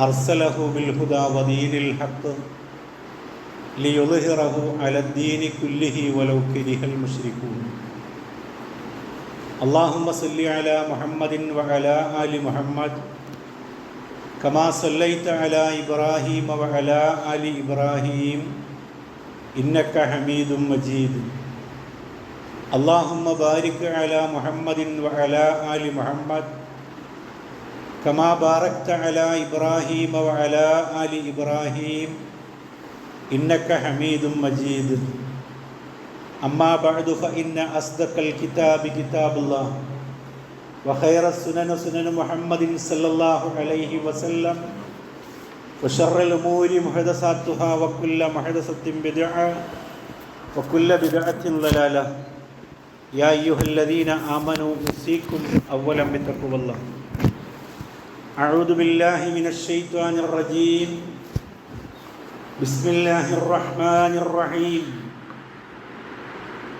أرسله بالهدى ودين الحق ليظهره على الدين كله ولو كره المشركون اللهم صل على محمد وعلى آل محمد كما صليت على إبراهيم وعلى آل إبراهيم إنك حميد مجيد اللهم بارك على محمد وعلى آل محمد كما باركت على إبراهيم وعلى آل إبراهيم إنك حميد مجيد أما بعد فإن أصدق الكتاب كتاب الله وخير السنن سنن محمد صلى الله عليه وسلم وشر الأمور محدثاتها وكل محدثة بدعة وكل بدعة ضلالة يا أيها الذين آمنوا أوصيكم أولا بتقوى الله أعوذ بالله من الشيطان الرجيم بسم الله الرحمن الرحيم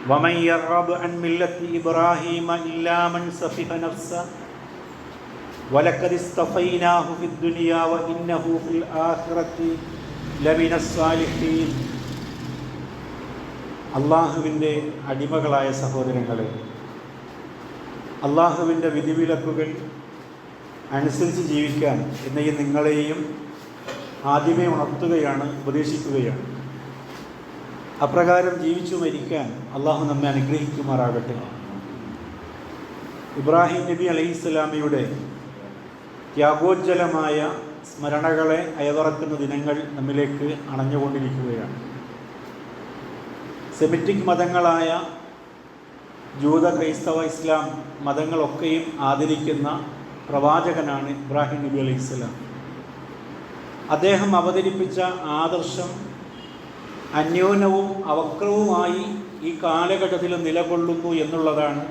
ومن يرغب عن ملة إبراهيم إلا من سفه نفسه ولقد اصطفيناه في الدنيا وإنه في الآخرة لمن الصالحين അള്ളാഹുവിൻ്റെ അടിമകളായ സഹോദരങ്ങളെ അള്ളാഹുവിൻ്റെ വിധിവിലക്കുകൾ അനുസരിച്ച് ജീവിക്കാൻ ഈ നിങ്ങളെയും ആദ്യമേ ഉണർത്തുകയാണ് ഉപദേശിക്കുകയാണ്. അപ്രകാരം ജീവിച്ചു മരിക്കാൻ അള്ളാഹു നമ്മെ അനുഗ്രഹിക്കുമാറാകട്ടെ. ഇബ്രാഹിം നബി അലൈഹിസ്സലാമിയുടെ ത്യാഗോജ്ജലമായ സ്മരണകളെ അയവിറക്കുന്ന ദിനങ്ങൾ നമ്മിലേക്ക് അണഞ്ഞുകൊണ്ടിരിക്കുകയാണ്. സെമിറ്റിക് മതങ്ങളായ ജൂത ക്രൈസ്തവ ഇസ്ലാം മതങ്ങളൊക്കെയും ആദരിക്കുന്ന പ്രവാചകനാണ് ഇബ്രാഹിം നബി അലൈഹി സ്വലാം. അദ്ദേഹം അവതരിപ്പിച്ച ആദർശം അന്യോന്യവും അവക്രവുമായി ഈ കാലഘട്ടത്തിൽ നിലകൊള്ളുന്നു എന്നുള്ളതാണ്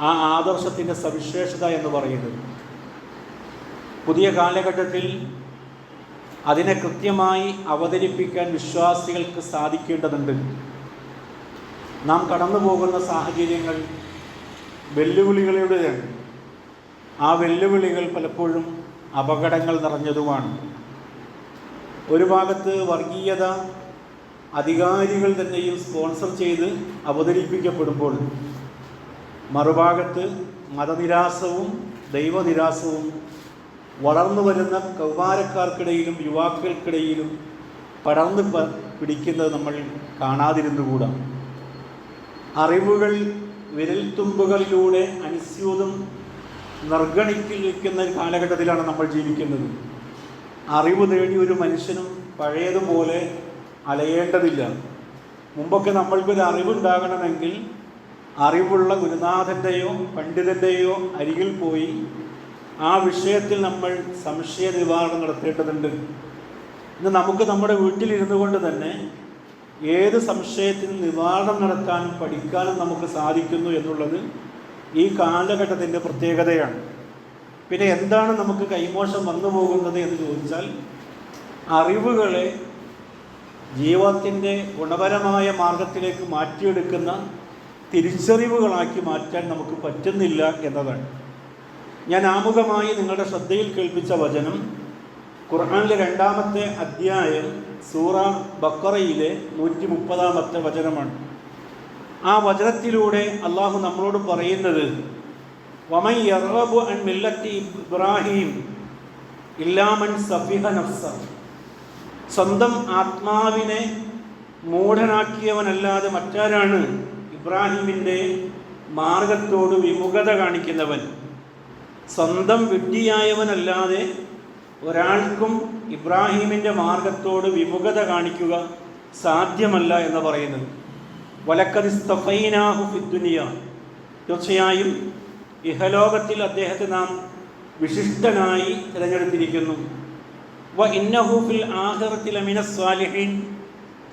ആ ആദർശത്തിന്റെ സവിശേഷത എന്ന് പറയുന്നത്. പുതിയ കാലഘട്ടത്തിൽ അതിനെ കൃത്യമായി അവതരിപ്പിക്കാൻ വിശ്വാസികൾക്ക് സാധിക്കേണ്ടതുണ്ട്. നാം കടന്നു പോകുന്ന സാഹചര്യങ്ങൾ വെല്ലുവിളികളുടെയാണ്. ആ വെല്ലുവിളികൾ പലപ്പോഴും അപകടങ്ങൾ നിറഞ്ഞതുമാണ്. ഒരു ഭാഗത്ത് വർഗീയത അധികാരികൾ തന്നെയും സ്പോൺസർ ചെയ്ത് അവതരിപ്പിക്കപ്പെടുമ്പോൾ മറുഭാഗത്ത് മതനിരാസവും ദൈവനിരാസവും വളർന്നു വരുന്ന കൗമാരക്കാർക്കിടയിലും യുവാക്കൾക്കിടയിലും പടർന്ന് പിടിക്കുന്നത് നമ്മൾ കാണാതിരുന്നുകൂടാ. അറിവുകൾ വിരൽത്തുമ്പുകളിലൂടെ അനുസ്യൂതം നിർഗണിക്കുന്ന ഒരു കാലഘട്ടത്തിലാണ് നമ്മൾ ജീവിക്കുന്നത്. അറിവ് തേടി ഒരു മനുഷ്യനും പഴയതുപോലെ അലയേണ്ടതില്ല. മുമ്പൊക്കെ നമ്മൾക്കൊരു അറിവുണ്ടാകണമെങ്കിൽ അറിവുള്ള ഗുരുനാഥന്റെയോ പണ്ഡിതന്റെയോ അരികിൽ പോയി ആ വിഷയത്തിൽ നമ്മൾ സംശയ നിവാരണം നടത്തേണ്ടതുണ്ട്. ഇന്ന് നമുക്ക് നമ്മുടെ വീട്ടിലിരുന്നു കൊണ്ട് തന്നെ ഏത് സംശയത്തിനും നിവാരണം നടത്താനും പഠിക്കാനും നമുക്ക് സാധിക്കുന്നു എന്നുള്ളത് ഈ കാലഘട്ടത്തിന്റെ പ്രത്യേകതയാണ്. പിന്നെ എന്താണ് നമുക്ക് കൈമോശം വന്നു പോകുന്നത് എന്ന് ചോദിച്ചാൽ അറിവുകളെ ജീവിതത്തിന്റെ ഗുണപരമായ മാർഗത്തിലേക്ക് മാറ്റിയെടുക്കുന്ന തിരിച്ചറിവുകളാക്കി മാറ്റാൻ നമുക്ക് പറ്റുന്നില്ല എന്നതാണ്. ഞാൻ ആമുഖമായി നിങ്ങളുടെ ശ്രദ്ധയിൽ കേൾപ്പിച്ച വചനം ഖുർആാനിലെ രണ്ടാമത്തെ അധ്യായം സൂറ ബക്കറയിലെ നൂറ്റി മുപ്പതാമത്തെ വചനമാണ്. ആ വചനത്തിലൂടെ അള്ളാഹു നമ്മളോട് പറയുന്നത് അൻ മില്ലത്തി ഇബ്രാഹിം ഇല്ലാമൻ സഫിഹ നഫ്സ സ്വന്തം ആത്മാവിനെ മൂഢനാക്കിയവനല്ലാതെ മറ്റാരാണ് ഇബ്രാഹിമിന്റെ മാർഗത്തോട് വിമുഖത കാണിക്കുന്നവൻ? സ്വന്തം വിഡ്ഢിയായവനല്ലാതെ ഒരാൾക്കും ഇബ്രാഹിമിന്റെ മാർഗത്തോട് വിമുഖത കാണിക്കുക സാധ്യമല്ല എന്ന് പറയുന്നത്. തീർച്ചയായും ഇഹലോകത്തിൽ അദ്ദേഹത്തെ നാം വിശിഷ്ടനായി തിരഞ്ഞെടുത്തിരിക്കുന്നു. ഫിൽ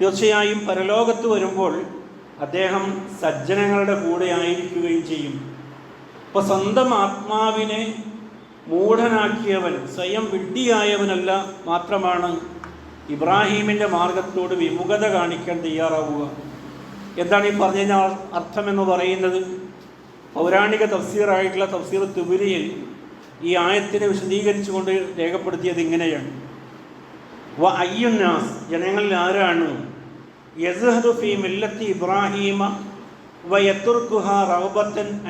തീർച്ചയായും പരലോകത്ത് വരുമ്പോൾ അദ്ദേഹം സജ്ജനങ്ങളുടെ കൂടെ ആയിരിക്കുകയും ചെയ്യും. അപ്പോൾ സ്വന്തം ആത്മാവിനെ മൂഢനാക്കിയവൻ സ്വയം വിഡ്ഢിയായവനല്ല മാത്രമാണ് ഇബ്രാഹീമിന്റെ മാർഗത്തോട് വിമുഖത കാണിക്കാൻ തയ്യാറാവുക. എന്താണ് ഈ പറഞ്ഞ അർത്ഥമെന്ന് പറയുന്നത്? പൗരാണിക തഫ്സീറായിട്ടുള്ള തഫ്സീർ തുബുരിയിൽ ഈ ആയത്തിനെ വിശദീകരിച്ചുകൊണ്ട് രേഖപ്പെടുത്തിയത് ഇങ്ങനെയാണ്. വ അയ്യുന്നാസ് ജനങ്ങളിൽ ആരാണ്? യസ്ഹദു ഫി മില്ലത്തി ഇബ്രാഹീമ വ യത്തുർക്കുഹ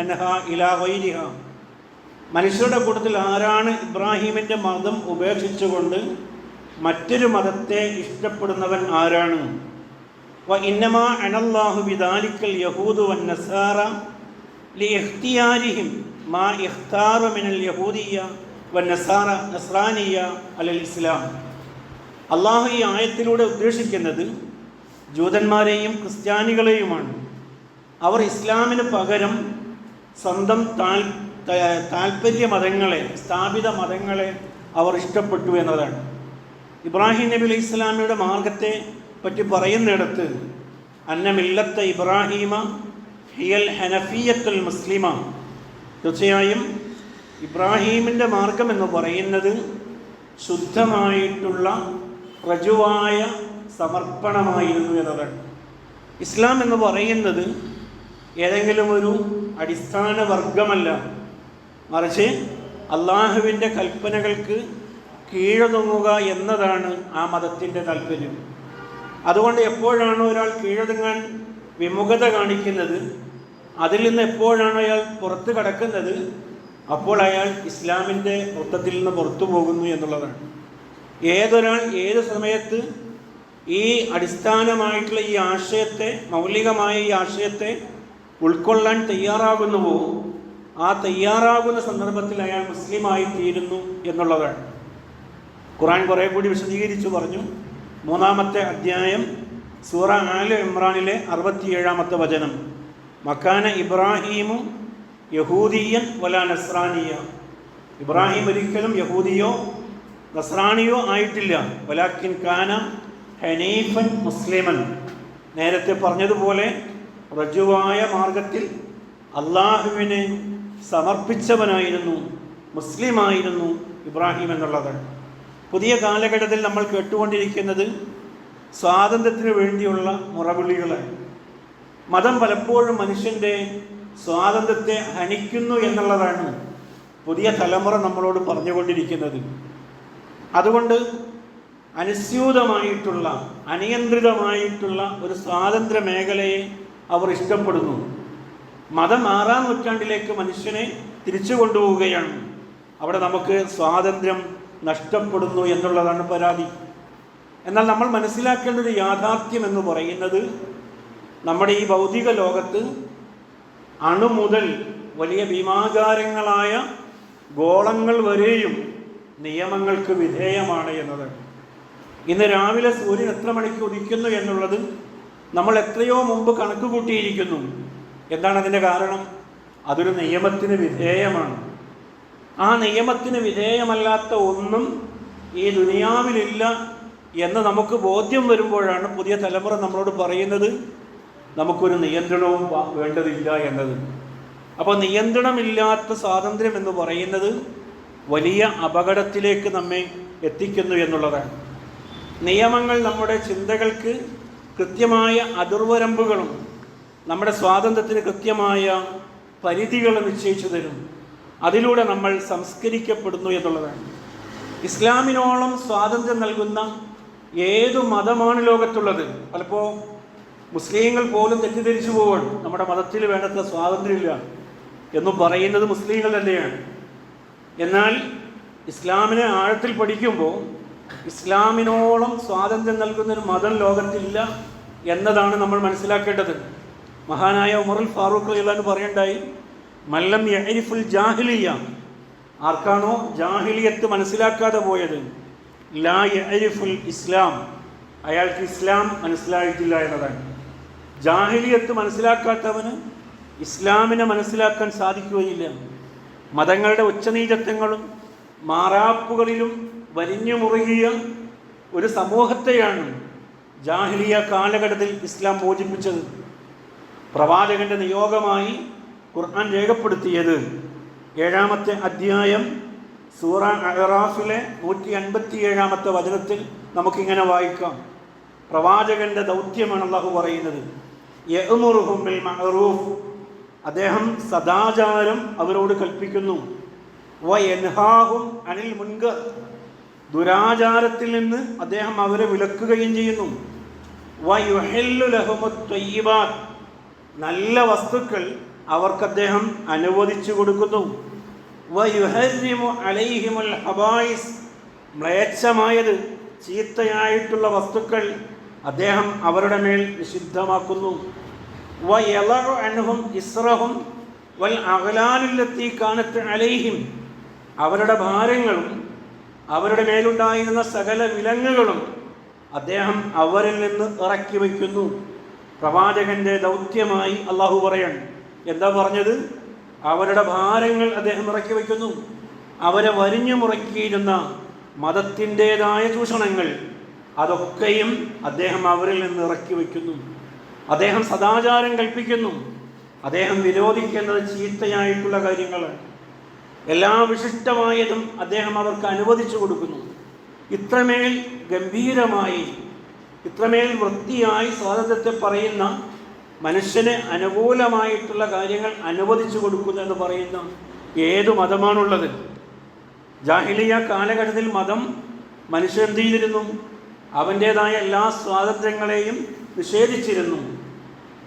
അൻഹ ഇലാ ഗൈരിഹ. മനുഷ്യരുടെ കൂട്ടത്തിൽ ആരാണ് ഇബ്രാഹീമിന്റെ മതം ഉപേക്ഷിച്ചുകൊണ്ട് മറ്റൊരു മതത്തെ ഇഷ്ടപ്പെടുന്നവൻ ആരാണ്? നസ്രാനിയ ഇസ്ലാം. അള്ളാഹു ഈ ആയത്തിലൂടെ ഉദ്ദേശിക്കുന്നത് ജൂതന്മാരെയും ക്രിസ്ത്യാനികളെയുമാണ്. അവർ ഇസ്ലാമിന് പകരം സ്വന്തം താൽ താല്പര്യ മതങ്ങളെ സ്ഥാപിത മതങ്ങളെ അവർ ഇഷ്ടപ്പെട്ടു എന്നതാണ്. ഇബ്രാഹിം നബി അലൈഹി ഇസ്ലാമിയുടെ മാർഗത്തെ പറ്റി പറയുന്നിടത്ത് അന്നമില്ലത്ത ഇബ്രാഹീമ ഹിയൽ ഹനഫിയത്തുൽ മുസ്ലിമ. തീർച്ചയായും ഇബ്രാഹീമിന്റെ മാർഗം എന്ന് പറയുന്നത് ശുദ്ധമായിട്ടുള്ള റജുവായ സമർപ്പണമായിരുന്നു എന്നതാണ്. ഇസ്ലാം എന്ന് പറയുന്നത് ഏതെങ്കിലും ഒരു അടിസ്ഥാന വർഗമല്ല. മറിച്ച് അള്ളാഹുവിന്റെ കൽപ്പനകൾക്ക് കീഴതുങ്ങുക എന്നതാണ് ആ മതത്തിന്റെ താല്പര്യം. അതുകൊണ്ട് എപ്പോഴാണോ ഒരാൾ കീഴടങ്ങാൻ വിമുഖത കാണിക്കുന്നത് അതിൽ നിന്ന് എപ്പോഴാണോ അയാൾ പുറത്ത് കടക്കുന്നത് അപ്പോൾ അയാൾ ഇസ്ലാമിന്റെ വൃത്തത്തിൽ നിന്ന് പുറത്തു പോകുന്നു എന്നുള്ളതാണ്. ഏതൊരാൾ ഏത് സമയത്ത് ഈ അടിസ്ഥാനമായിട്ടുള്ള ഈ ആശയത്തെ മൗലികമായ ഈ ആശയത്തെ ഉൾക്കൊള്ളാൻ തയ്യാറാകുന്നുവോ ആ തയ്യാറാകുന്ന സന്ദർഭത്തിൽ അയാൾ മുസ്ലിമായി തീരുന്നു എന്നുള്ളതാണ്. ഖുറാൻ കുറേ കൂടി വിശദീകരിച്ചു പറഞ്ഞു. മൂന്നാമത്തെ അധ്യായം സൂറ ആല ഇമ്രാനിലെ അറുപത്തിയേഴാമത്തെ വചനം. മക്കാന ഇബ്രാഹീമു യഹൂദിയൻ വല നസ്രാനിയ. ഇബ്രാഹിം ഒരിക്കലും യഹൂദിയോ നസ്രാണിയോ ആയിട്ടില്ല. വലാക്കിൻ കാന ഹനീഫൻ മുസ്ലിമൻ. നേരത്തെ പറഞ്ഞതുപോലെ റജുവായ മാർഗത്തിൽ അള്ളാഹുവിനെ സമർപ്പിച്ചവനായിരുന്നു മുസ്ലിമായിരുന്നു ഇബ്രാഹിം എന്നുള്ളതാണ് പുതിയ കാലഘട്ടത്തിൽ നമ്മൾ കേട്ടുകൊണ്ടിരിക്കുന്നത് സ്വാതന്ത്ര്യത്തിന് വേണ്ടിയുള്ള മുറവിളികളാണ് മതം പലപ്പോഴും മനുഷ്യന്റെ സ്വാതന്ത്ര്യത്തെ ഹനിക്കുന്നു എന്നുള്ളതാണ് പുതിയ തലമുറ നമ്മളോട് പറഞ്ഞുകൊണ്ടിരിക്കുന്നത്. അതുകൊണ്ട് അനുസ്യൂതമായിട്ടുള്ള അനിയന്ത്രിതമായിട്ടുള്ള ഒരു സ്വാതന്ത്ര്യ മേഖലയെ അവർ ഇഷ്ടപ്പെടുന്നു. മതം ആറാം നൂറ്റാണ്ടിലേക്ക് മനുഷ്യനെ തിരിച്ചു കൊണ്ടുപോവുകയാണ്. അവിടെ നമുക്ക് സ്വാതന്ത്ര്യം നഷ്ടപ്പെടുന്നു എന്നുള്ളതാണ് പരാതി. എന്നാൽ നമ്മൾ മനസ്സിലാക്കേണ്ട ഒരു യാഥാർത്ഥ്യം എന്ന് പറയുന്നത് നമ്മുടെ ഈ ഭൗതിക ലോകത്ത് അണു മുതൽ വലിയ ഭീമാകാരങ്ങളായ ഗോളങ്ങൾ വരെയും നിയമങ്ങൾക്ക് വിധേയമാണ് എന്നത്. ഇന്ന് രാവിലെ സൂര്യൻ എത്ര മണിക്ക് ഉദിക്കുന്നു എന്നുള്ളത് നമ്മൾ എത്രയോ മുമ്പ് കണക്ക് കൂട്ടിയിരിക്കുന്നു എന്താണ് അതിന്റെ കാരണം? അതൊരു നിയമത്തിന് വിധേയമാണ്. ആ നിയമത്തിന് വിധേയമല്ലാത്ത ഒന്നും ഈ ദുനിയാവിലില്ല എന്ന് നമുക്ക് ബോധ്യം വരുമ്പോഴാണ് പുതിയ തലമുറ നമ്മളോട് പറയുന്നത്. നമുക്കൊരു നിയന്ത്രണവും വേണ്ടതില്ല എന്നത്. അപ്പോൾ നിയന്ത്രണമില്ലാത്ത സ്വാതന്ത്ര്യം എന്ന് പറയുന്നത് വലിയ അപകടത്തിലേക്ക് നമ്മെ എത്തിക്കുന്നു എന്നുള്ളതാണ്. നിയമങ്ങൾ നമ്മുടെ ചിന്തകൾക്ക് കൃത്യമായ അതിർവരമ്പുകളും നമ്മുടെ സ്വാതന്ത്ര്യത്തിന് കൃത്യമായ പരിധികൾ നിശ്ചയിച്ചു തരും. അതിലൂടെ നമ്മൾ സംസ്കരിക്കപ്പെടുന്നു എന്നുള്ളതാണ്. ഇസ്ലാമിനോളം സ്വാതന്ത്ര്യം നൽകുന്ന ഏതു മതമാണ് ലോകത്തുള്ളത്? പലപ്പോൾ മുസ്ലിങ്ങൾ പോലും തെറ്റിദ്ധരിച്ചു പോവാണ്. നമ്മുടെ മതത്തിൽ വേണ്ടത്ര സ്വാതന്ത്ര്യമില്ല എന്ന് പറയുന്നത് മുസ്ലിങ്ങൾ തന്നെയാണ്. എന്നാൽ ഇസ്ലാമിനെ ആഴത്തിൽ പഠിക്കുമ്പോൾ ഇസ്ലാമിനോളം സ്വാതന്ത്ര്യം നൽകുന്ന ഒരു മതം ലോകത്തില്ല എന്നതാണ് നമ്മൾ മനസ്സിലാക്കേണ്ടത്. മഹാനായ ഉമറുൽ ഫാറൂഖ് അലിയാൻ പറയണ്ടായി മല്ലം യഹരിഫുൽ ജാഹിലിയ. ആർക്കാണോ ജാഹിലിയത്ത് മനസ്സിലാക്കാതെ പോയത്? ലാ യഹരിഫുൽ ഇസ്ലാം. അയാൾക്ക് ഇസ്ലാം മനസ്സിലായിട്ടില്ല എന്നതാണ്. ജാഹിലിയത്ത് മനസ്സിലാക്കാത്തവന് ഇസ്ലാമിനെ മനസ്സിലാക്കാൻ സാധിക്കുകയില്ല. മതങ്ങളുടെ ഉച്ചനീചത്വങ്ങളും മാറാപ്പുകളിലും വലിഞ്ഞു മുറുകിയ ഒരു സമൂഹത്തെയാണ് ജാഹിലിയ കാലഘട്ടത്തിൽ ഇസ്ലാം മോചിപ്പിച്ചത്. പ്രവാചകന്റെ നിയോഗമായി ഖുർആൻ രേഖപ്പെടുത്തിയത് ഏഴാമത്തെ അധ്യായം സൂറ അഹറാഫിലെ നൂറ്റി അൻപത്തി ഏഴാമത്തെ വചനത്തിൽ നമുക്കിങ്ങനെ വായിക്കാം. പ്രവാചകന്റെ ദൗത്യമാണ് അള്ളാഹു പറയുന്നത്. അദ്ദേഹം സദാചാരം അവരോട് കൽപ്പിക്കുന്നു. അനിൽ മുൻകർ. ദുരാചാരത്തിൽ നിന്ന് അദ്ദേഹം അവരെ വിലക്കുകയും ചെയ്യുന്നു. നല്ല വസ്തുക്കൾ അവർക്ക് അദ്ദേഹം അനുവദിച്ചു കൊടുക്കുന്നു. മ്ലേച്ഛമായത് ചീത്തയായിട്ടുള്ള വസ്തുക്കൾ അദ്ദേഹം അവരുടെ മേൽ നിഷിദ്ധമാക്കുന്നു. അനുഹും ഇസ്രഹും വൽ അകലാലുല്ലത്തി കാനത്ത് അലൈഹിം അവരുടെ ഭാരങ്ങളും അവരുടെ മേലുണ്ടായിരുന്ന സകല വിലങ്ങുകളും അദ്ദേഹം അവരിൽ നിന്ന് ഇറക്കി വയ്ക്കുന്നു പ്രവാചകന്റെ ദൗത്യമായി അള്ളാഹു പറയാണ് എന്താ പറഞ്ഞത്? അവരുടെ ഭാരങ്ങൾ അദ്ദേഹം ഇറക്കി വയ്ക്കുന്നു. അവരെ വരിഞ്ഞു മുറക്കിയിരുന്ന മതത്തിന്റെതായ ചൂഷണങ്ങൾ അതൊക്കെയും അദ്ദേഹം അവരിൽ നിന്ന് ഇറക്കി വയ്ക്കുന്നു. അദ്ദേഹം സദാചാരം കൽപ്പിക്കുന്നു. അദ്ദേഹം വിരോധിക്കുന്നത് ചീത്തയായിട്ടുള്ള കാര്യങ്ങളാണ്. എല്ലാ വിശിഷ്ടമായതും അദ്ദേഹം അവർക്ക് അനുവദിച്ചു കൊടുക്കുന്നു. ഇത്രമേൽ ഗംഭീരമായി ഇത്രമേൽ വൃത്തിയായി സ്വാതന്ത്ര്യത്തെ പറയുന്ന മനുഷ്യന് അനുകൂലമായിട്ടുള്ള കാര്യങ്ങൾ അനുവദിച്ചു കൊടുക്കുന്നു എന്ന് പറയുന്ന ഏത് മതമാണുള്ളത്? ജാഹിലിയ കാലഘട്ടത്തിൽ മതം മനുഷ്യൻ എന്ത് ചെയ്തിരുന്നു? അവന്റേതായ എല്ലാ സ്വാതന്ത്ര്യങ്ങളെയും നിഷേധിച്ചിരുന്നു.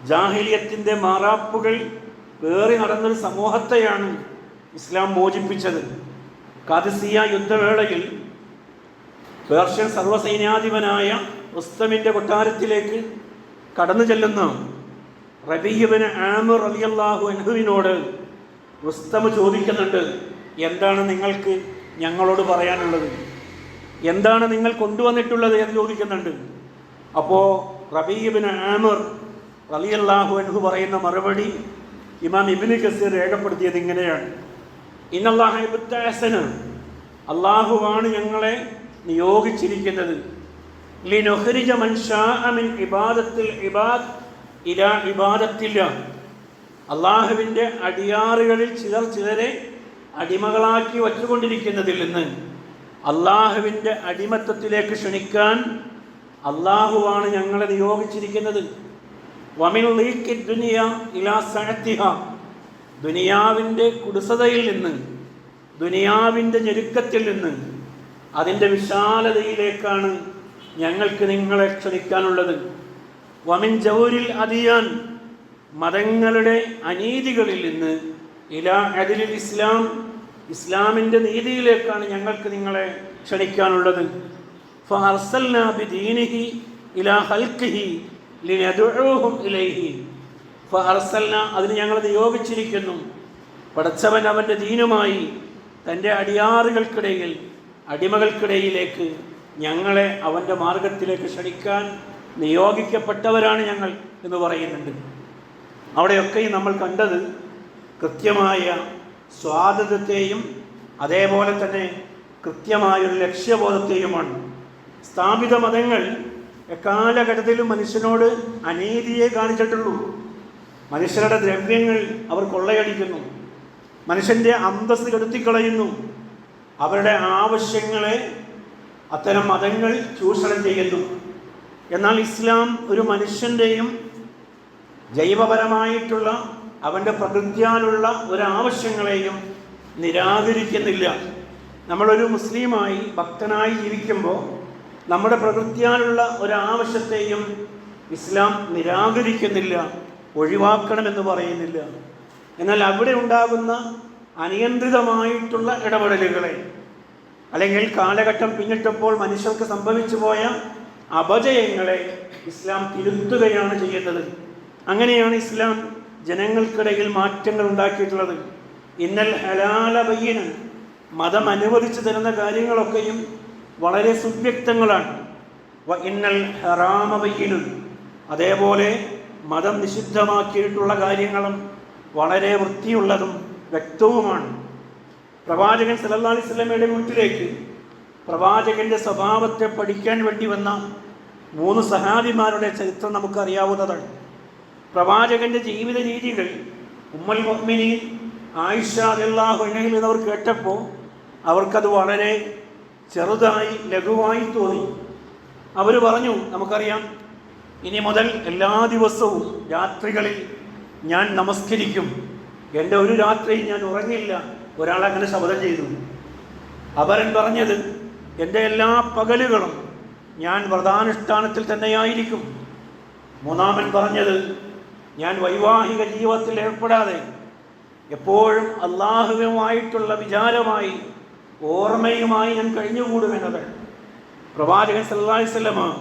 ജാഹിലിയത്തിന്റെ മാറാപ്പുകൾ വേറി നടന്നൊരു സമൂഹത്തെയാണ് ഇസ്ലാം മോചിപ്പിച്ചത്. കാദിസിയ യുദ്ധവേളയിൽ പേർഷ്യൻ സർവസൈന്യാധിപനായ ഉസ്തമിന്റെ കൊട്ടാരത്തിലേക്ക് കടന്നു ചെല്ലുന്ന റബീബിന് ആമിർ അലിയല്ലാഹു അൻഹുവിനോട് ചോദിക്കുന്നുണ്ട് എന്താണ് നിങ്ങൾക്ക് ഞങ്ങളോട് പറയാനുള്ളത്? എന്താണ് നിങ്ങൾ കൊണ്ടുവന്നിട്ടുള്ളത്? എന്ന് ചോദിക്കുന്നുണ്ട്. അപ്പോൾ റബീബിന് ആമിർ റലിയല്ലാഹു അൻഹു പറയുന്ന മറുപടി ഇമാം ഇബിന് കസീർ രേഖപ്പെടുത്തിയത് ഇങ്ങനെയാണ്. ഇന്നല്ലാഹന് അള്ളാഹുവാണ് ഞങ്ങളെ നിയോഗിച്ചിരിക്കുന്നത്. ലിനൊഹരിജ മൻഷാഅമിൻ ഇബാദത്തിൽ ഇബാദ് ഇല ഇബാദത്തില്ല അള്ളാഹുവിന്റെ അടിയാറുകളിൽ ചിലർ ചിലരെ അടിമകളാക്കി വച്ചുകൊണ്ടിരിക്കുന്നതിൽ നിന്ന് അള്ളാഹുവിന്റെ അടിമത്തത്തിലേക്ക് ക്ഷണിക്കാൻ അള്ളാഹുവാണ് ഞങ്ങളെ നിയോഗിച്ചിരിക്കുന്നത്. വമിൻ ഇലാ സഅത്തിഹ ദുനിയാവിന്റെ കുടുസതയിൽ നിന്ന് ദുനിയാവിന്റെ ഞെരുക്കത്തിൽ നിന്ന് അതിന്റെ വിശാലതയിലേക്കാണ് ഞങ്ങൾക്ക് നിങ്ങളെ ക്ഷണിക്കാനുള്ളത്. വമിൻ ജൗരിൽ അതിയാൻ മതങ്ങളുടെ അനീതികളിൽ നിന്ന് ഇലാ അതിലിൽ ഇസ്ലാം ഇസ്ലാമിന്റെ നീതിയിലേക്കാണ് ഞങ്ങൾക്ക് നിങ്ങളെ ക്ഷണിക്കാനുള്ളത്. ഇലാ ഇലൈഹി. അതിന് ഞങ്ങൾ നിയോഗിച്ചിരിക്കുന്നു. പടച്ചവൻ അവന്റെ ദീനുമായി തന്റെ അടിയാറുകൾക്കിടയിൽ അടിമകൾക്കിടയിലേക്ക് ഞങ്ങളെ അവന്റെ മാർഗത്തിലേക്ക് ക്ഷണിക്കാൻ നിയോഗിക്കപ്പെട്ടവരാണ് ഞങ്ങൾ എന്ന് പറയുന്നുണ്ട്. അവിടെയൊക്കെയും നമ്മൾ കണ്ടത് കൃത്യമായ സ്വാതന്ത്ര്യത്തെയും അതേപോലെ തന്നെ കൃത്യമായൊരു ലക്ഷ്യബോധത്തെയുമാണ്. സ്ഥാപിത മതങ്ങൾ എക്കാലഘട്ടത്തിലും മനുഷ്യനോട് അനീതിയെ കാണിച്ചിട്ടുള്ളൂ. മനുഷ്യരുടെ ദ്രവ്യങ്ങൾ അവർ കൊള്ളയടിക്കുന്നു. മനുഷ്യന്റെ അന്തസ് കെടുത്തിക്കളയുന്നു. അവരുടെ ആവശ്യങ്ങളെ അത്തരം മതങ്ങൾ ചൂഷണം ചെയ്യുന്നു. എന്നാൽ ഇസ്ലാം ഒരു മനുഷ്യന്റെയും ജൈവപരമായിട്ടുള്ള അവന്റെ പ്രകൃതിയാലുള്ള ഒരാവശ്യങ്ങളെയും നിരാകരിക്കുന്നില്ല. നമ്മളൊരു മുസ്ലിമായി ഭക്തനായി ജീവിക്കുമ്പോൾ നമ്മുടെ പ്രകൃതിയാലുള്ള ഒരാവശ്യത്തെയും ഇസ്ലാം നിരാകരിക്കുന്നില്ല ഒഴിവാക്കണമെന്ന് പറയുന്നില്ല. എന്നാൽ അവിടെ ഉണ്ടാകുന്ന അനിയന്ത്രിതമായിട്ടുള്ള ഇടപെടലുകളെ അല്ലെങ്കിൽ കാലഘട്ടം പിന്നിട്ടപ്പോൾ മനുഷ്യർക്ക് സംഭവിച്ചു പോയ അപജയങ്ങളെ ഇസ്ലാം തിരുത്തുകയാണ് ചെയ്യേണ്ടത് അങ്ങനെയാണ് ഇസ്ലാം ജനങ്ങൾക്കിടയിൽ മാറ്റങ്ങൾ ഉണ്ടാക്കിയിട്ടുള്ളത്. ഇന്നൽ ഹലാല ബയ്യന് മതം അനുവദിച്ചു തരുന്ന കാര്യങ്ങളൊക്കെയും വളരെ സുവ്യക്തങ്ങളാണ്. ഇന്നൽ ഹറാമ ബയ്യനും അതേപോലെ മതം നിഷിദ്ധമാക്കിയിട്ടുള്ള കാര്യങ്ങളും വളരെ വൃത്തിയുള്ളതും വ്യക്തവുമാണ്. പ്രവാചകൻ സല്ലല്ലാഹി അലൈഹി വസല്ലമയുടെ വീട്ടിലേക്ക് പ്രവാചകന്റെ സ്വഭാവത്തെ പഠിക്കാൻ വേണ്ടി വന്ന മൂന്ന് സഹാബിമാരുടെ ചരിത്രം നമുക്കറിയാവുന്നതാണ്. പ്രവാചകന്റെ ജീവിത രീതികൾ ഉമ്മൽ മൊഹ്മിനി ആയിഷ അല്ലാഹു എന്നവർ കേട്ടപ്പോൾ അവർക്കത് വളരെ ചെറുതായി ലഘുവായി തോന്നി. അവർ പറഞ്ഞു നമുക്കറിയാം ഇനി മുതൽ എല്ലാ ദിവസവും രാത്രികളിൽ ഞാൻ നമസ്കരിക്കും. എന്റെ ഒരു രാത്രി ഞാൻ ഉറങ്ങില്ല. ഒരാളങ്ങനെ ശബ്ദം ചെയ്തു. അവരൻ പറഞ്ഞത് എന്റെ എല്ലാ പകലുകളും ഞാൻ വ്രതാനുഷ്ഠാനത്തിൽ തന്നെയായിരിക്കും. മൂന്നാമൻ പറഞ്ഞത് ഞാൻ വൈവാഹിക ജീവിതത്തിൽ ഏർപ്പെടാതെ എപ്പോഴും അള്ളാഹുവുമായിട്ടുള്ള വിചാരമായി ഓർമ്മയുമായി ഞാൻ കഴിഞ്ഞുകൂടുമെന്നത് പ്രവാചകൻ സല്ലാഹി വസല്ലമ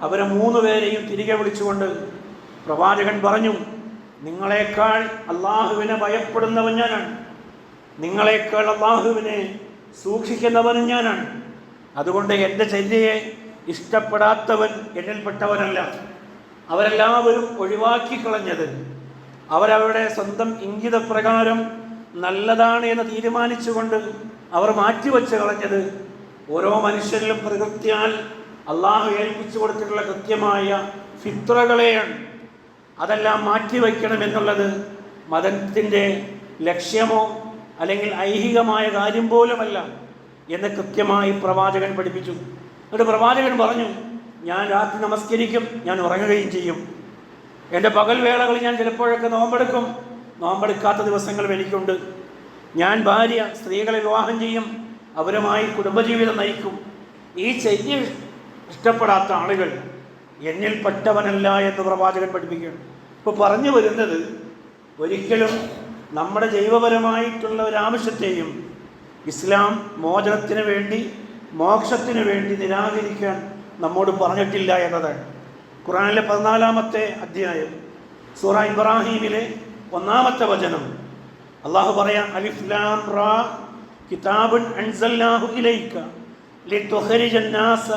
അവരെ മൂന്ന് പേരെയും തിരികെ വിളിച്ചുകൊണ്ട് പ്രവാചകൻ പറഞ്ഞു നിങ്ങളെക്കാൾ അള്ളാഹുവിനെ ഭയപ്പെടുന്നവൻ ഞാനാണ്. നിങ്ങളെക്കാൾ അള്ളാഹുവിനെ സൂക്ഷിക്കുന്നവനും ഞാനാണ്. അതുകൊണ്ട് എന്റെ ചര്യയെ ഇഷ്ടപ്പെടാത്തവൻ എന്നിൽപ്പെട്ടവനല്ല. അവരെല്ലാവരും ഒഴിവാക്കി കളഞ്ഞത് അവരവരുടെ സ്വന്തം ഇംഗിതപ്രകാരം നല്ലതാണ് എന്ന് തീരുമാനിച്ചുകൊണ്ട് അവർ മാറ്റിവെച്ച് കളഞ്ഞത്. ഓരോ മനുഷ്യരിലും പ്രകൃത്യാൽ അള്ളാഹു ഏൽപ്പിച്ചു കൊടുത്തിട്ടുള്ള കൃത്യമായ ഫിത്രകളെയാണ് അതെല്ലാം മാറ്റിവെക്കണം എന്നുള്ളത് മതത്തിന്റെ ലക്ഷ്യമോ അല്ലെങ്കിൽ ഐഹികമായ കാര്യം പോലുമല്ല. എന്ന് കൃത്യമായി പ്രവാചകൻ പഠിപ്പിച്ചു. എന്നിട്ട് പ്രവാചകൻ പറഞ്ഞു ഞാൻ രാത്രി നമസ്കരിക്കും ഞാൻ ഉറങ്ങുകയും ചെയ്യും. എന്റെ പകൽ വേളകളിൽ ഞാൻ ചിലപ്പോഴൊക്കെ നോമ്പെടുക്കും. നോമ്പെടുക്കാത്ത ദിവസങ്ങളും എനിക്കുണ്ട്. ഞാൻ ഭാര്യ സ്ത്രീകളെ വിവാഹം ചെയ്യും. അവരുമായി കുടുംബജീവിതം നയിക്കും. ഈ ചര്യ ഇഷ്ടപ്പെടാത്ത ആളുകൾ എന്നിൽ പെട്ടവനല്ല എന്ന് പ്രവാചകൻ പഠിപ്പിക്കുകയാണ്. ഇപ്പോൾ പറഞ്ഞു വരുന്നത് ഒരിക്കലും നമ്മുടെ ജൈവപരമായിട്ടുള്ള ഒരാവശ്യത്തെയും ഇസ്ലാം മോചനത്തിന് വേണ്ടി മോക്ഷത്തിന് വേണ്ടി നിരാകരിക്കാൻ നമ്മോട് പറഞ്ഞിട്ടില്ല എന്നതാണ് ഖുറാനിലെ പതിനാലാമത്തെ അധ്യായം സൂറ ഇബ്രാഹീമിലെ ഒന്നാമത്തെ വചനം അള്ളാഹു പറയാം അലിഫ്ലാം റാ കിതാബുൻ അൻസൽനാഹു ഇലൈക ലിതുഖ്രിജ الناس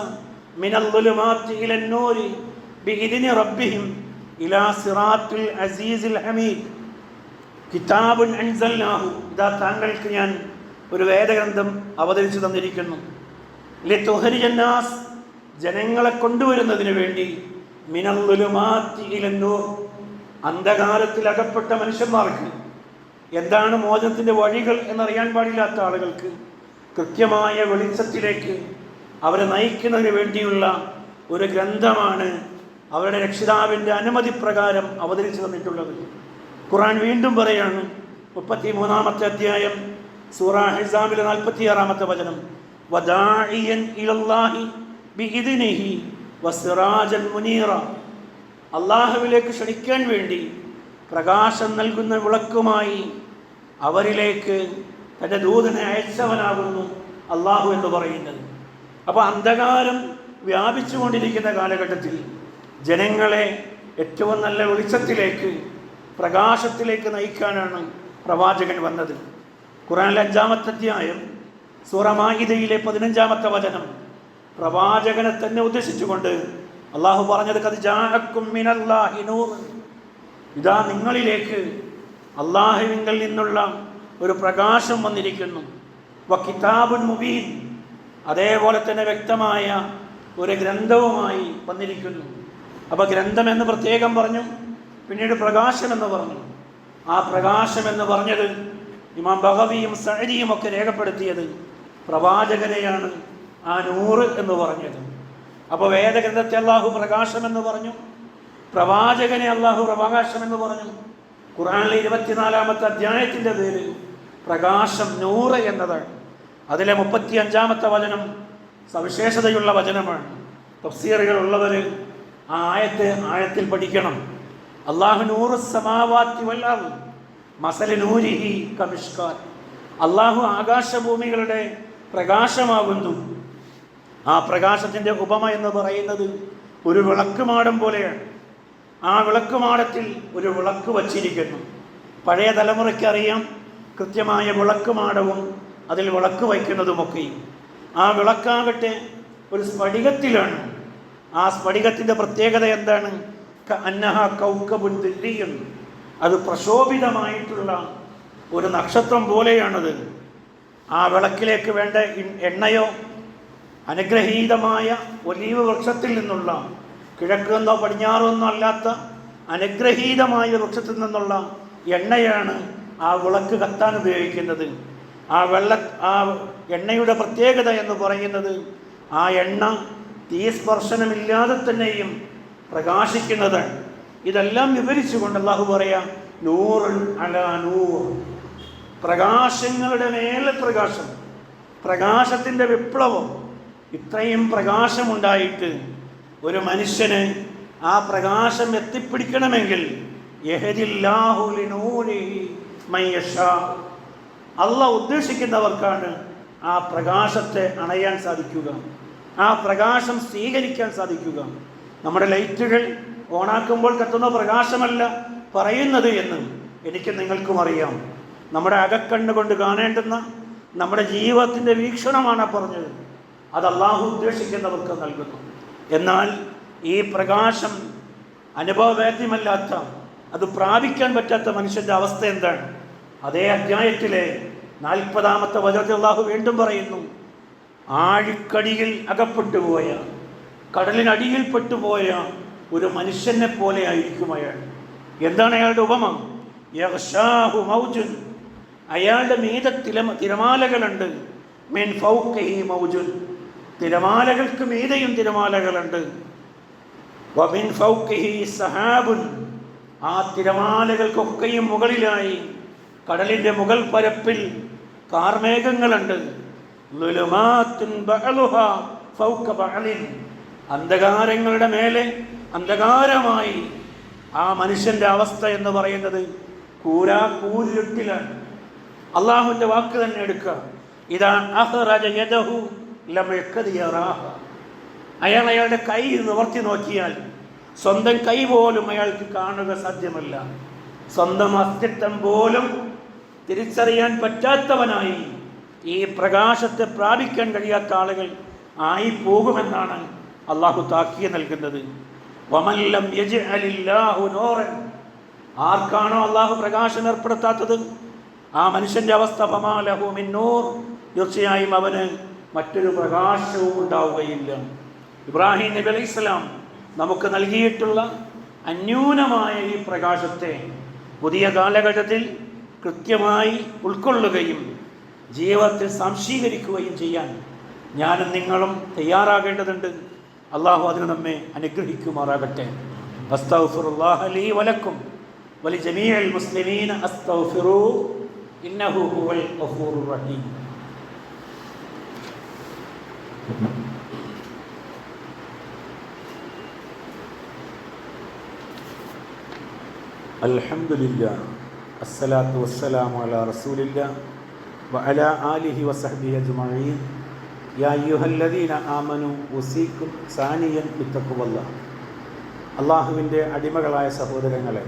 من الظلمات إلى النور بإذن ربهم إلى صراط العزيز الحميد കിതാബുൻ അൻസൽനാഹു ഇതാ താങ്കൾക്ക് ഞാൻ ഒരു വേദഗ്രന്ഥം അവതരിച്ചു തന്നിരിക്കുന്നു. ലിതുഖ്രിജന്നാസ് ജനങ്ങളെ കൊണ്ടുവരുന്നതിന് വേണ്ടി മിനല്ലുലുമാത്തി ഇലന്നൂർ അന്ധകാരത്തിൽ അകപ്പെട്ട മനുഷ്യന്മാർക്ക് എന്താണ് മോചനത്തിന്റെ വഴികൾ എന്നറിയാൻ പാടില്ലാത്ത ആളുകൾക്ക് കൃത്യമായ വെളിച്ചത്തിലേക്ക് അവരെ നയിക്കുന്നതിന് വേണ്ടിയുള്ള ഒരു ഗ്രന്ഥമാണ് അവരുടെ രക്ഷിതാവിന്റെ അനുമതി പ്രകാരം അവതരിച്ചു തന്നിട്ടുള്ളത്. ഖുറാൻ വീണ്ടും പറയാണ് മുപ്പത്തി മൂന്നാമത്തെ അധ്യായം സൂറ വചനം. അള്ളാഹുവിലേക്ക് ക്ഷണിക്കാൻ വേണ്ടി പ്രകാശം നൽകുന്ന വിളക്കുമായി അവരിലേക്ക് തന്റെ ദൂതനെ അയച്ചവനാകുന്നു അള്ളാഹു എന്ന് പറയുന്നത്. അപ്പോൾ അന്ധകാരം വ്യാപിച്ചുകൊണ്ടിരിക്കുന്ന കാലഘട്ടത്തിൽ ജനങ്ങളെ ഏറ്റവും നല്ല വെളിച്ചത്തിലേക്ക് പ്രകാശത്തിലേക്ക് നയിക്കാനാണ് പ്രവാചകൻ വന്നത്. ഖുറാനിലെ അഞ്ചാമത്തെ അധ്യായം സൂറമാഹിതയിലെ പതിനഞ്ചാമത്തെ വചനം. പ്രവാചകനെ തന്നെ ഉദ്ദേശിച്ചുകൊണ്ട് അള്ളാഹു പറഞ്ഞത് ഇതാ നിങ്ങളിലേക്ക് അള്ളാഹുവിങ്കിൽ നിന്നുള്ള ഒരു പ്രകാശം വന്നിരിക്കുന്നു. കിതാബുൻ മുബീൻ. അതേപോലെ തന്നെ വ്യക്തമായ ഒരു ഗ്രന്ഥവുമായി വന്നിരിക്കുന്നു. അപ്പോൾ ഗ്രന്ഥം എന്ന് പ്രത്യേകം പറഞ്ഞു പിന്നീട് പ്രകാശം എന്ന് പറഞ്ഞു. ആ പ്രകാശം എന്ന് പറഞ്ഞത് ഇമാം ബഹവിയും സഹരിയും ഒക്കെ രേഖപ്പെടുത്തിയത് പ്രവാചകനെയാണ് ആ നൂറ് എന്ന് പറഞ്ഞത്. അപ്പോൾ വേദഗ്രന്ഥത്തെ അള്ളാഹു പ്രകാശം എന്ന് പറഞ്ഞു പ്രവാചകനെ അള്ളാഹു പ്രകാശം എന്ന് പറഞ്ഞു. ഖുറാനിലെ ഇരുപത്തിനാലാമത്തെ അധ്യായത്തിന്റെ പേര് പ്രകാശം നൂറ് എന്നതാണ്. അതിലെ മുപ്പത്തി അഞ്ചാമത്തെ വചനം സവിശേഷതയുള്ള വചനമാണ്. തഫ്സീറുകൾ ഉള്ളവർ ആ ആയത്തെ ആയത്തിൽ പഠിക്കണം. അള്ളാഹു നൂറ് സമാവാത്തി വല്ലാഹു മസല നൂരിഹി കമിഷ്കാർ. അള്ളാഹു ആകാശഭൂമികളുടെ പ്രകാശമാകുന്നു. ആ പ്രകാശത്തിന്റെ ഉപമ എന്ന് പറയുന്നത് ഒരു വിളക്കുമാടം പോലെയാണ്. ആ വിളക്കുമാടത്തിൽ ഒരു വിളക്ക് വച്ചിരിക്കുന്നു. പഴയ തലമുറയ്ക്ക് അറിയാം കൃത്യമായ വിളക്കുമാടവും അതിൽ വിളക്ക് വയ്ക്കുന്നതുമൊക്കെയും. ആ വിളക്കാകട്ടെ ഒരു സ്ഫടികത്തിലാണ്. ആ സ്ഫടികത്തിന്റെ പ്രത്യേകത എന്താണ്? അന്നഹ കൗക്കബുൻ ദില്ലിയും അത് പ്രശോഭിതമായിട്ടുള്ള ഒരു നക്ഷത്രം പോലെയാണത്. ആ വിളക്കിലേക്ക് വേണ്ട എണ്ണയോ അനുഗ്രഹീതമായ ഒലീവ് വൃക്ഷത്തിൽ നിന്നുള്ള കിഴക്കെന്നോ പടിഞ്ഞാറോ ഒന്നോ അല്ലാത്ത അനുഗ്രഹീതമായ വൃക്ഷത്തിൽ നിന്നുള്ള എണ്ണയാണ് ആ വിളക്ക് കത്താൻ ഉപയോഗിക്കുന്നത്. ആ വെള്ള ആ എണ്ണയുടെ പ്രത്യേകത എന്ന് പറയുന്നത് ആ എണ്ണ തീസ്പർശനമില്ലാതെ തന്നെയും പ്രകാശിക്കുന്നതാണ്. ഇതെല്ലാം വിവരിച്ചുകൊണ്ട് അള്ളാഹു പറയാ നൂറൻ അല നൂർ പ്രകാശങ്ങളുടെ മേലെ പ്രകാശം പ്രകാശത്തിന്റെ വിപ്ലവം ഇത്രയും പ്രകാശമുണ്ടായിട്ട് ഒരു മനുഷ്യന് ആ പ്രകാശം എത്തിപ്പിടിക്കണമെങ്കിൽ യശാ. ഉദ്ദേശിക്കുന്നവർക്കാണ് ആ പ്രകാശത്തെ അണയാൻ സാധിക്കുക ആ പ്രകാശം സ്വീകരിക്കാൻ സാധിക്കുക നമ്മുടെ ലൈറ്റുകൾ ഓണാക്കുമ്പോൾ കത്തുന്ന പ്രകാശമല്ല പറയുന്നത് എന്ന് എനിക്ക് നിങ്ങൾക്കും അറിയാം. നമ്മുടെ അകക്കണ്ണ് കൊണ്ട് കാണേണ്ടുന്ന നമ്മുടെ ജീവിതത്തിന്റെ വീക്ഷണമാണ് പറഞ്ഞത്. അത് അള്ളാഹു ഉദ്ദേശിക്കുന്നവർക്ക് നൽകുന്നു. എന്നാൽ ഈ പ്രകാശം അനുഭവവേദ്യമല്ലാത്ത അത് പ്രാപിക്കാൻ പറ്റാത്ത മനുഷ്യന്റെ അവസ്ഥ എന്താണ്? അതേ അധ്യായത്തിലെ നാൽപ്പതാമത്തെ വചനത്തിൽ അള്ളാഹു വീണ്ടും പറയുന്നു ആഴിക്കടിയിൽ അകപ്പെട്ടുപോയ കടലിനടിയിൽ പെട്ടുപോയ ഒരു മനുഷ്യനെ പോലെ ആയിരിക്കും അയാൾ. എന്താണ് അയാളുടെ ഉപമ? മൗജുൻ. അയാളുടെ മീത തിരമ തിരമാലകളുണ്ട്. മീൻ ഫൗഖിഹി മൗജുൻ. തിരമാലകൾക്ക് മീതയും തിരമാലകളുണ്ട്. സഹാബുൻ. ആ തിരമാലകൾക്കൊക്കെയും മുകളിലായി കടലിന്റെ മുകൾ പരപ്പിൽ കാർമേഘങ്ങളുണ്ട്. അന്ധകാരങ്ങളുടെ മേലെ അന്ധകാരമായി ആ മനുഷ്യന്റെ അവസ്ഥ എന്ന് പറയുന്നത് കൂരാ കൂരിട്ടിലാണ് വാക്ക് തന്നെ എടുക്കുക. ഇതാ അഹ്റജ യദഹു ലം യഖദി യറാഹ അയാൾ അയാളുടെ കൈ നിവർത്തി നോക്കിയാൽ സ്വന്തം കൈ പോലും അയാൾക്ക് കാണുക സാധ്യമല്ല. സ്വന്തം അസ്തിത്വം പോലും തിരിച്ചറിയാൻ പറ്റാത്തവനായി ഈ പ്രകാശത്തെ പ്രാപിക്കാൻ കഴിയാത്ത ആളുകൾ ആയി പോകുമെന്നാണ് അള്ളാഹു താക്കിയ നൽകുന്നത്. ആർക്കാണോ അള്ളാഹു പ്രകാശം ഏർപ്പെടുത്താത്തത്? ആ മനുഷ്യന്റെ അവസ്ഥ ഫമാലഹു മിൻ നൂർ. തീർച്ചയായും അവന് മറ്റൊരു പ്രകാശവും ഉണ്ടാവുകയില്ല. ഇബ്രാഹിം നബി അലൈഹി സ്വലാം നമുക്ക് നൽകിയിട്ടുള്ള അന്യൂനമായ ഈ പ്രകാശത്തെ പുതിയ കാലഘട്ടത്തിൽ കൃത്യമായി ഉൾക്കൊള്ളുകയും ജീവിതത്തിൽ സംശീകരിക്കുകയും ചെയ്യാൻ ഞാനും നിങ്ങളും തയ്യാറാകേണ്ടതുണ്ട്. അള്ളാഹു അതിന് നമ്മെ അനുഗ്രഹിക്കുമാറാകട്ടെ അസ്തഗ്ഫിറുല്ലാഹ ലീ വലക്കും വലി ജമീഅൽ മുസ്ലിമീന അസ്തഗ്ഫിറൂ ഇന്നഹു ഹുവൽ ഗഫൂറുർ റഹീം الحمد لله الصلاة والسلام على رسول الله وعلى آله وصحبه أجمعين യാഹല്ലദീന ആമനു ഉസീക്കും സാനിയൻ വിത്തക്കുവല്ല അള്ളാഹുവിന്റെ അടിമകളായ സഹോദരങ്ങളെ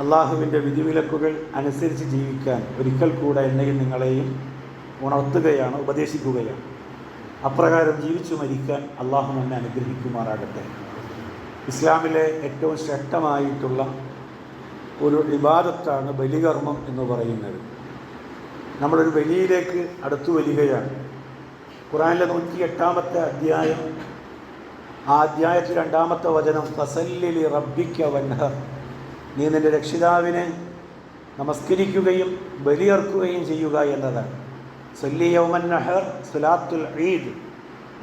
അള്ളാഹുവിന്റെ വിധിവിലക്കുകൾ അനുസരിച്ച് ജീവിക്കാൻ ഒരിക്കൽ കൂടെ എന്നെയും നിങ്ങളെയും ഉണർത്തുകയാണ് ഉപദേശിക്കുകയാണ്. അപ്രകാരം ജീവിച്ചു മരിക്കാൻ അള്ളാഹു എന്നെ അനുഗ്രഹിക്കുമാറാകട്ടെ. ഇസ്ലാമിലെ ഏറ്റവും ശ്രേഷ്ഠമായിട്ടുള്ള ഒരു വിവാദത്താണ് ബലികർമ്മം എന്ന് പറയുന്നത്. നമ്മളൊരു വലിയിലേക്ക് അടുത്തു വരികയാണ്. ഖുറാനിലെ നൂറ്റി എട്ടാമത്തെ അധ്യായം ആ അധ്യായത്തിൽ രണ്ടാമത്തെ വചനം ഫസല്ലി റബ്ബിക്ക വൻഹർ. നീ നിന്റെ രക്ഷിതാവിനെ നമസ്കരിക്കുകയും ബലിയർക്കുകയും ചെയ്യുക എന്നതാണ്. സല്ലി യൗമൻ നഹർ സുലാത്തുൽ ഈദ്.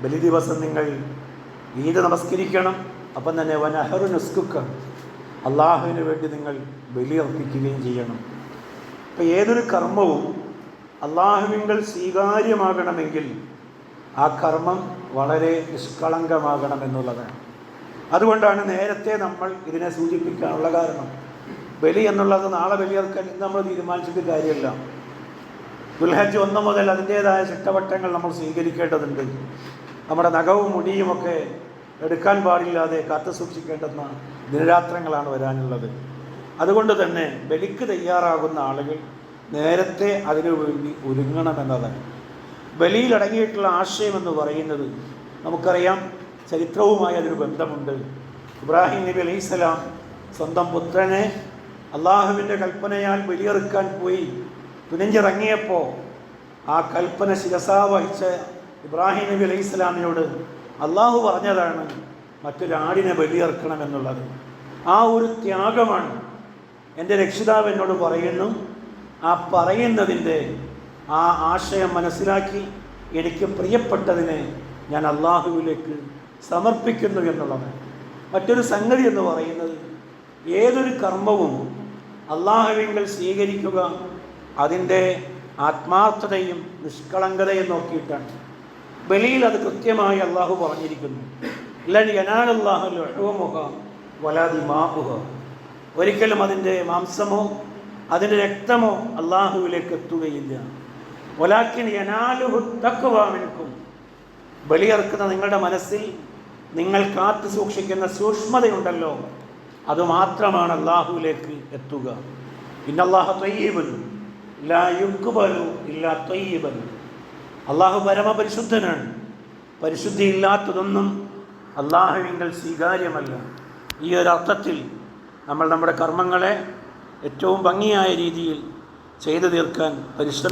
ബലി ദിവസം നിങ്ങൾ ഈദ് നമസ്കരിക്കണം അപ്പം തന്നെ വനഹറു നുസ്കുക്ക അള്ളാഹുവിന് വേണ്ടി നിങ്ങൾ ബലിയർപ്പിക്കുകയും ചെയ്യണം. അപ്പം ഏതൊരു കർമ്മവും അള്ളാഹുവിങ്കൽ സ്വീകാര്യമാകണമെങ്കിൽ ആ കർമ്മം വളരെ നിഷ്കളങ്കമാകണം എന്നുള്ളതാണ് അതുകൊണ്ടാണ് നേരത്തെ നമ്മൾ ഇതിനെ സൂചിപ്പിക്കാനുള്ള കാരണം. ബലി എന്നുള്ളത് നാളെ ബലിയർക്കാൻ ഇന്ന് നമ്മൾ തീരുമാനിച്ചിട്ട് കാര്യമില്ല. ദുൽഹജ് ഒന്ന് മുതൽ അതിന്റേതായ ചിട്ടവട്ടങ്ങൾ നമ്മൾ സ്വീകരിക്കേണ്ടതുണ്ട്. നമ്മുടെ നഖവും മുടിയുമൊക്കെ എടുക്കാൻ പാടില്ലാതെ കാത്തു സൂക്ഷിക്കേണ്ടെന്ന ദിനരാത്രങ്ങളാണ് വരാനുള്ളത്. അതുകൊണ്ട് തന്നെ ബലിക്ക് തയ്യാറാകുന്ന ആളുകൾ നേരത്തെ അതിനു വേണ്ടി ഒരുങ്ങണമെന്നതാണ്. ബലിയിൽ അടങ്ങിയിട്ടുള്ള ആശയം എന്ന് പറയുന്നത് നമുക്കറിയാം ചരിത്രവുമായി അതിന് ബന്ധമുണ്ട്. ഇബ്രാഹിം നബി അലൈഹിസ്സലാം സ്വന്തം പുത്രനെ അള്ളാഹുവിന്റെ കൽപ്പനയാൽ ബലിയെറുക്കാൻ പോയി തുനിഞ്ഞിറങ്ങിയപ്പോൾ ആ കൽപ്പന ശിരസാ വഹിച്ച ഇബ്രാഹിം നബി അലൈഹി ഇസ്ലാമിനോട് അള്ളാഹു പറഞ്ഞതാണ് മറ്റൊരാടിനെ ബലിയർക്കണമെന്നുള്ളത് ആ ഒരു ത്യാഗമാണ് എന്റെ രക്ഷിതാവ് എന്നോട് പറയുന്നു. ആ പറയുന്നതിന്റെ ആ ആശയം മനസ്സിലാക്കി എനിക്ക് പ്രിയപ്പെട്ടതിനെ ഞാൻ അള്ളാഹുവിലേക്ക് സമർപ്പിക്കുന്നു എന്നുള്ളതാണ്. മറ്റൊരു സംഗതി എന്ന് പറയുന്നത് ഏതൊരു കർമ്മവും അള്ളാഹുവിങ്കൽ സ്വീകരിക്കുക അതിന്റെ ആത്മാർത്ഥതയും നിഷ്കളങ്കതയും നോക്കിയിട്ടാണ്. ബലിയിൽ അത് കൃത്യമായി അള്ളാഹു പറഞ്ഞിരിക്കുന്നു. ലനാഹുമുഖ വലാതി മാഹുക ഒരിക്കലും അതിന്റെ മാംസമോ അതിന്റെ രക്തമോ അള്ളാഹുവിലേക്ക് എത്തുകയില്ല. തക്കുവാമിനും ബലിയർക്കുന്ന നിങ്ങളുടെ മനസ്സിൽ നിങ്ങൾ കാത്തു സൂക്ഷിക്കുന്ന സൂക്ഷ്മതയുണ്ടല്ലോ. അതുമാത്രമാണ് അള്ളാഹുവിലേക്ക് എത്തുക. ഇന്നല്ലാഹ തൊയ്യബൻ. ലാ യുക്കുബലു ഇല്ല തൊയ്യബൻ. അള്ളാഹു പരമപരിശുദ്ധനാണ്. പരിശുദ്ധിയില്ലാത്തതൊന്നും അള്ളാഹുവിങ്കൽ സ്വീകാര്യമല്ല. ഈ ഒരു അർത്ഥത്തിൽ നമ്മൾ നമ്മുടെ കർമ്മങ്ങളെ ഏറ്റവും ഭംഗിയായ രീതിയിൽ ചെയ്തു തീർക്കാൻ പരിശ്രമിക്കും